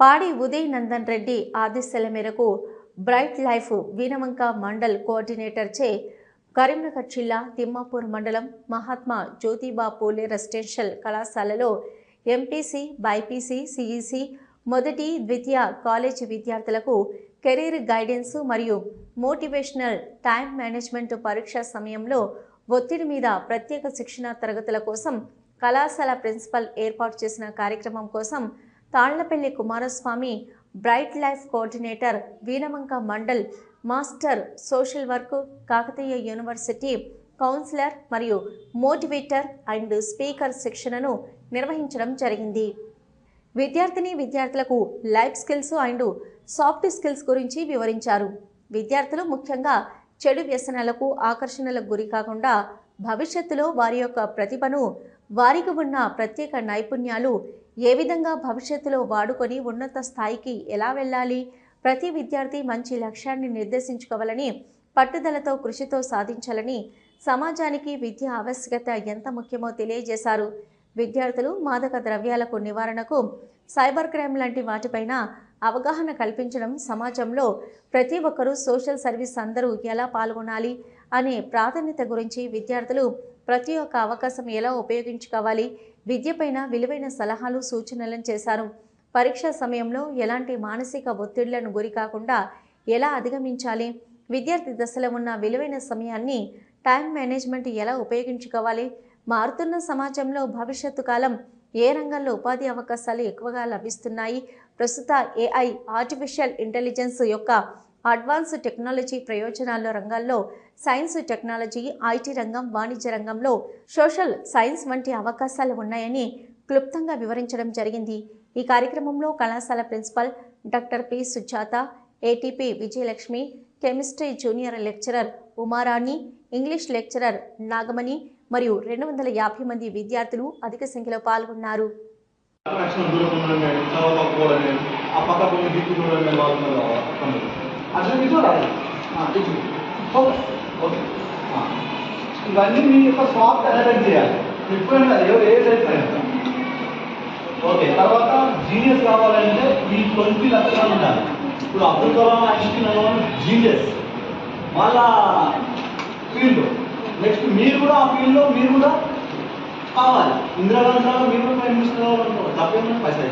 పాడి ఉదయ్ నందన్ రెడ్డి ఆదేశాల మేరకు bright life Veenavanka mandal coordinator చే కరీంనగర్ జిల్లా తిమ్మాపూర్ మండలం మహాత్మా జ్యోతిబా పూలే రెసిడెన్షియల్ కళాశాలలో ఎంపీసీ బైపీసీ సిఈసి మొదటి ద్వితీయ కాలేజ్ విద్యార్థులకు కెరీర్ గైడెన్స్ మరియు మోటివేషనల్ టైం మేనేజ్మెంట్ పరీక్ష సమయంలో ఒత్తిడి మీద ప్రత్యేక శిక్షణ తరగతుల కోసం కళాశాల ప్రిన్సిపల్ ఏర్పాటు చేసిన కార్యక్రమం కోసం Tallapalli Kumaraswamy bright life coordinator Veenavanka mandal master social work Kakatiya university counsellor మరియు మోటివేటర్ అండ్ స్పీకర్ శిక్షణను నిర్వహించడం జరిగింది. విద్యార్థిని విద్యార్థులకు life skills and soft skills గురించి వివరించారు. విద్యార్థులు ముఖ్యంగా చెడు వ్యసనాలకు ఆకర్షణలకు గురి కాకుండా భవిష్యత్తులో వారి యొక్క ప్రతిభను వారికి ఉన్న ప్రత్యేక నైపుణ్యాలు ఏ విధంగా భవిష్యత్తులో వాడుకొని ఉన్నత స్థాయికి ఎలా వెళ్ళాలి? ప్రతి విద్యార్థి మంచి లక్ష్యాన్ని నిర్దేశించుకోవాలని పట్టుదలతో కృషితో సాధించాలని సమాజానికి విద్య ఆవశ్యకత ఎంత ముఖ్యమో తెలియజేశారు. విద్యార్థులు మాదక ద్రవ్యాలకు నివారణకు సైబర్ క్రైమ్ లాంటి వాటిపైన అవగాహన కల్పించడం సమాజంలో ప్రతి ఒక్కరూ సోషల్ సర్వీస్ అందరూ ఎలా పాల్గొనాలి అనే ప్రాధాన్యత గురించి విద్యార్థులు ప్రతి ఒక్క అవకాశం ఎలా ఉపయోగించుకోవాలి? విద్యపైన విలువైన సలహాలు సూచనలను చేశారు. పరీక్ష సమయంలో ఎలాంటి మానసిక ఒత్తిళ్ళను గురి కాకుండా ఎలా అధిగమించాలి? విద్యార్థి దశలో ఉన్న విలువైన సమయాన్ని టైం మేనేజ్మెంట్ ఎలా ఉపయోగించుకోవాలి? మారుతున్న సమాజంలో భవిష్యత్తు కాలం ఏ రంగంలో ఉపాధి అవకాశాలు ఎక్కువగా లభిస్తున్నాయి? ప్రస్తుత ఏఐ ఆర్టిఫిషియల్ ఇంటెలిజెన్స్ యొక్క అడ్వాన్స్ టెక్నాలజీ ప్రయోజనాల రంగాల్లో సైన్స్ టెక్నాలజీ ఐటీ రంగం వాణిజ్య రంగంలో సోషల్ సైన్స్ వంటి అవకాశాలు ఉన్నాయని క్లుప్తంగా వివరించడం జరిగింది. ఈ కార్యక్రమంలో కళాశాల principal doctor P Sujatha ATP Vijayalakshmi chemistry junior lecturer Umarani English lecturer Nagamani మరియు రెండు వందల యాభై మంది విద్యార్థులు అధిక సంఖ్యలో పాల్గొన్నారు. ఆ పక్క కొన్ని దిక్కు చూడండి వాళ్ళు ఉన్నారు కదా, కొందరు. అట్లా మీకు చూడాలి ఆ, ఇది. ఓకే ఓకే ఆ. ఇవన్నీ మీ యొక్క సాఫ్ట్ అనలైజ్ చేయాలి ఎప్పుడైనా కాదు, ఎవరు ఏ సైజ్ అయినా. ఓకే తర్వాత జీనియస్ కావాలంటే ఈ ట్వంటీ లక్షణాలు ఉండాలి ఇప్పుడు అబ్దుల్ కలాం ఐన్స్టీన్ అనేవాళ్ళు జీనియస్ వాళ్ళ ఫీల్డ్ నెక్స్ట్ మీరు కూడా ఆ ఫీల్డ్లో మీరు కూడా కావాలి ఇందిరాగాంధీ గారు మీరు కూడా ప్రైమ్ మినిస్టర్ కావాలనుకో తప్పేమన్నా పైసా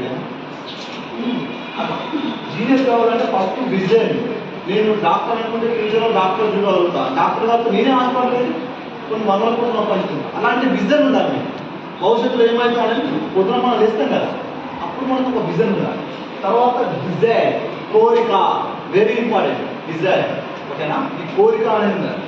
జీనియస్ కావాలంటే ఫస్ట్ విజన్. నేను డాక్టర్ అనుకుంటే ఫ్యూచర్లో డాక్టర్ చూడగలుగుతా డాక్టర్ కాబట్టి నేనే హాస్పిటల్ కొన్ని వందల కోట్లు సంపాదిస్తున్నాను అలాంటి విజన్ ఉండాలి మీకు. భవిష్యత్తులో ఏమైతే పొద్దున మనం వేస్తాం కదా. అప్పుడు మనకు ఒక విజన్ ఉండాలి. తర్వాత డిజైర్ కోరిక. Very important desire. ఓకేనా? ఈ కోరిక అనేది ఉండాలి.